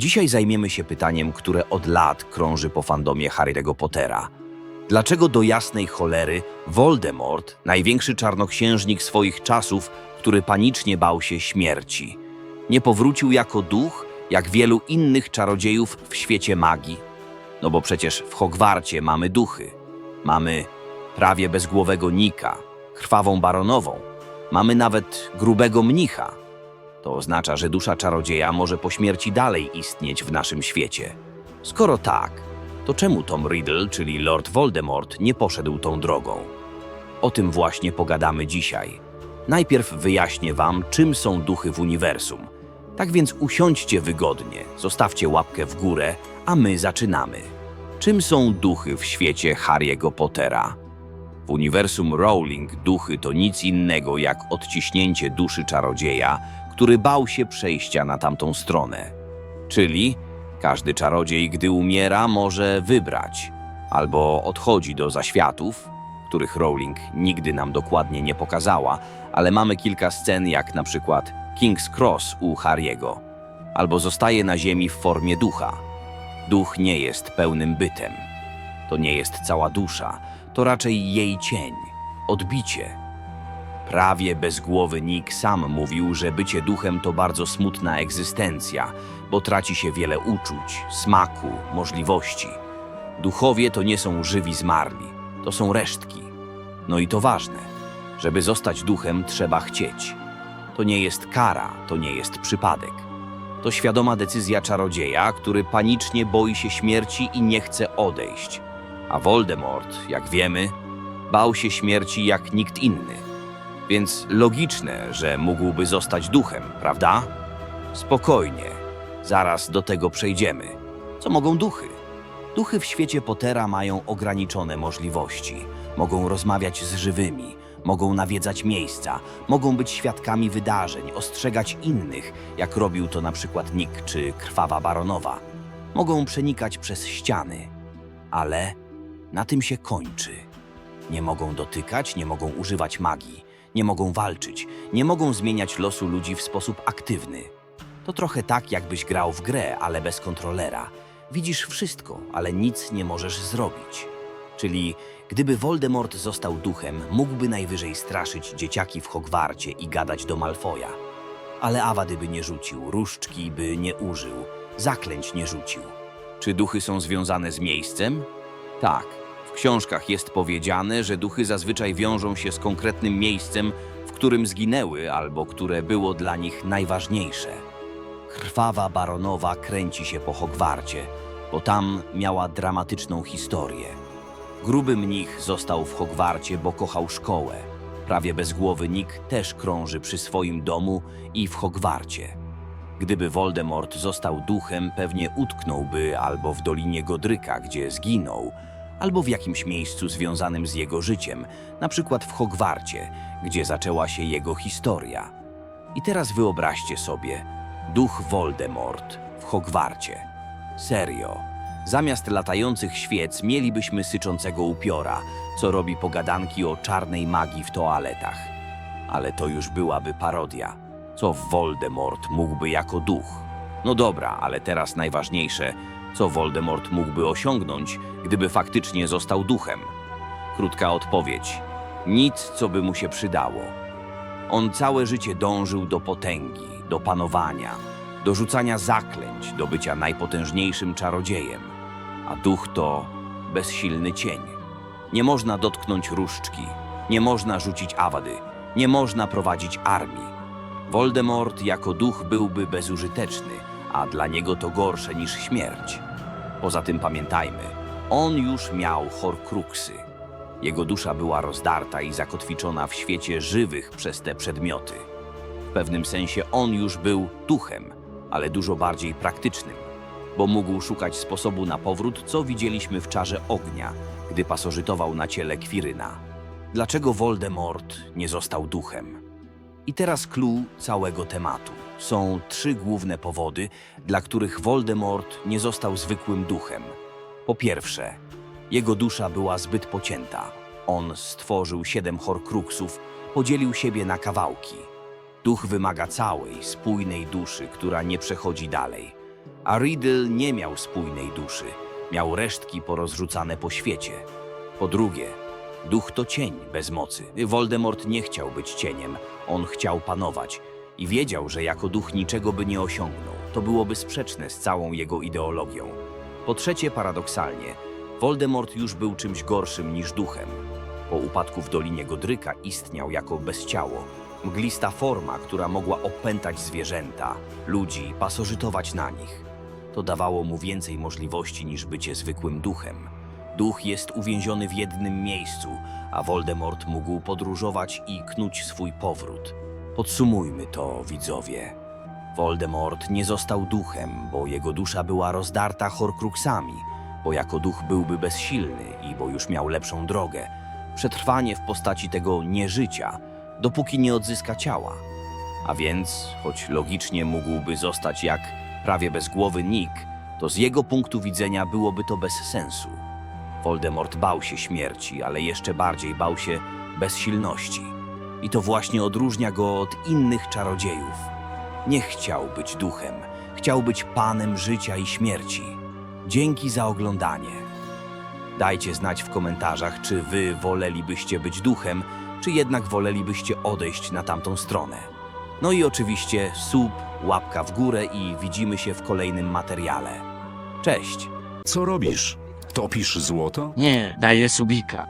Dzisiaj zajmiemy się pytaniem, które od lat krąży po fandomie Harry'ego Pottera. Dlaczego do jasnej cholery Voldemort, największy czarnoksiężnik swoich czasów, który panicznie bał się śmierci, nie powrócił jako duch, jak wielu innych czarodziejów w świecie magii? No bo przecież w Hogwarcie mamy duchy. Mamy prawie bezgłowego Nika, krwawą baronową. Mamy nawet grubego mnicha. To oznacza, że dusza czarodzieja może po śmierci dalej istnieć w naszym świecie. Skoro tak, to czemu Tom Riddle, czyli Lord Voldemort, nie poszedł tą drogą? O tym właśnie pogadamy dzisiaj. Najpierw wyjaśnię wam, czym są duchy w uniwersum. Tak więc usiądźcie wygodnie, zostawcie łapkę w górę, a my zaczynamy. Czym są duchy w świecie Harry'ego Pottera? W uniwersum Rowling duchy to nic innego jak odciśnięcie duszy czarodzieja, który bał się przejścia na tamtą stronę. Czyli każdy czarodziej, gdy umiera, może wybrać albo odchodzi do zaświatów, których Rowling nigdy nam dokładnie nie pokazała, ale mamy kilka scen, jak na przykład King's Cross u Harry'ego, albo zostaje na ziemi w formie ducha. Duch nie jest pełnym bytem. To nie jest cała dusza, to raczej jej cień, odbicie. Prawie bezgłowy Nick sam mówił, że bycie duchem to bardzo smutna egzystencja, bo traci się wiele uczuć, smaku, możliwości. Duchowie to nie są żywi zmarli, to są resztki. No i to ważne, żeby zostać duchem trzeba chcieć. To nie jest kara, to nie jest przypadek. To świadoma decyzja czarodzieja, który panicznie boi się śmierci i nie chce odejść. A Voldemort, jak wiemy, bał się śmierci jak nikt inny. Więc logiczne, że mógłby zostać duchem, prawda? Spokojnie, zaraz do tego przejdziemy. Co mogą duchy? Duchy w świecie Pottera mają ograniczone możliwości. Mogą rozmawiać z żywymi, mogą nawiedzać miejsca, mogą być świadkami wydarzeń, ostrzegać innych, jak robił to na przykład Nick czy Krwawa Baronowa. Mogą przenikać przez ściany, ale na tym się kończy. Nie mogą dotykać, nie mogą używać magii, nie mogą walczyć, nie mogą zmieniać losu ludzi w sposób aktywny. To trochę tak, jakbyś grał w grę, ale bez kontrolera. Widzisz wszystko, ale nic nie możesz zrobić. Czyli gdyby Voldemort został duchem, mógłby najwyżej straszyć dzieciaki w Hogwarcie i gadać do Malfoja. Ale awady by nie rzucił, różdżki by nie użył, zaklęć nie rzucił. Czy duchy są związane z miejscem? Tak. W książkach jest powiedziane, że duchy zazwyczaj wiążą się z konkretnym miejscem, w którym zginęły albo które było dla nich najważniejsze. Krwawa baronowa kręci się po Hogwarcie, bo tam miała dramatyczną historię. Gruby mnich został w Hogwarcie, bo kochał szkołę. Prawie bezgłowy Nick też krąży przy swoim domu i w Hogwarcie. Gdyby Voldemort został duchem, pewnie utknąłby albo w Dolinie Godryka, gdzie zginął, albo w jakimś miejscu związanym z jego życiem, na przykład w Hogwarcie, gdzie zaczęła się jego historia. I teraz wyobraźcie sobie, duch Voldemort w Hogwarcie. Serio. Zamiast latających świec mielibyśmy syczącego upiora, co robi pogadanki o czarnej magii w toaletach. Ale to już byłaby parodia. Co Voldemort mógłby jako duch? No dobra, ale teraz najważniejsze, co Voldemort mógłby osiągnąć, gdyby faktycznie został duchem? Krótka odpowiedź. Nic, co by mu się przydało. On całe życie dążył do potęgi, do panowania, do rzucania zaklęć, do bycia najpotężniejszym czarodziejem. A duch to bezsilny cień. Nie można dotknąć różdżki, nie można rzucić awady, nie można prowadzić armii. Voldemort jako duch byłby bezużyteczny, a dla niego to gorsze niż śmierć. Poza tym pamiętajmy, on już miał horcruxy. Jego dusza była rozdarta i zakotwiczona w świecie żywych przez te przedmioty. W pewnym sensie on już był duchem, ale dużo bardziej praktycznym, bo mógł szukać sposobu na powrót, co widzieliśmy w czarze ognia, gdy pasożytował na ciele Kwiryna. Dlaczego Voldemort nie został duchem? I teraz clue całego tematu. Są trzy główne powody, dla których Voldemort nie został zwykłym duchem. Po pierwsze, jego dusza była zbyt pocięta. On stworzył siedem horcruxów, podzielił siebie na kawałki. Duch wymaga całej, spójnej duszy, która nie przechodzi dalej. A Riddle nie miał spójnej duszy, miał resztki porozrzucane po świecie. Po drugie, duch to cień bez mocy. Voldemort nie chciał być cieniem, on chciał panować i wiedział, że jako duch niczego by nie osiągnął. To byłoby sprzeczne z całą jego ideologią. Po trzecie, paradoksalnie, Voldemort już był czymś gorszym niż duchem. Po upadku w Dolinie Godryka istniał jako bezciało. Mglista forma, która mogła opętać zwierzęta, ludzi, pasożytować na nich. To dawało mu więcej możliwości niż bycie zwykłym duchem. Duch jest uwięziony w jednym miejscu, a Voldemort mógł podróżować i knuć swój powrót. Podsumujmy to, widzowie. Voldemort nie został duchem, bo jego dusza była rozdarta horcruxami, bo jako duch byłby bezsilny i bo już miał lepszą drogę. Przetrwanie w postaci tego nieżycia, dopóki nie odzyska ciała. A więc, choć logicznie mógłby zostać jak prawie bez głowy Nick, to z jego punktu widzenia byłoby to bez sensu. Voldemort bał się śmierci, ale jeszcze bardziej bał się bezsilności. I to właśnie odróżnia go od innych czarodziejów. Nie chciał być duchem, chciał być panem życia i śmierci. Dzięki za oglądanie. Dajcie znać w komentarzach, czy wy wolelibyście być duchem, czy jednak wolelibyście odejść na tamtą stronę. No i oczywiście sub, łapka w górę i widzimy się w kolejnym materiale. Cześć! Co robisz? Topisz złoto? Nie, daję subika.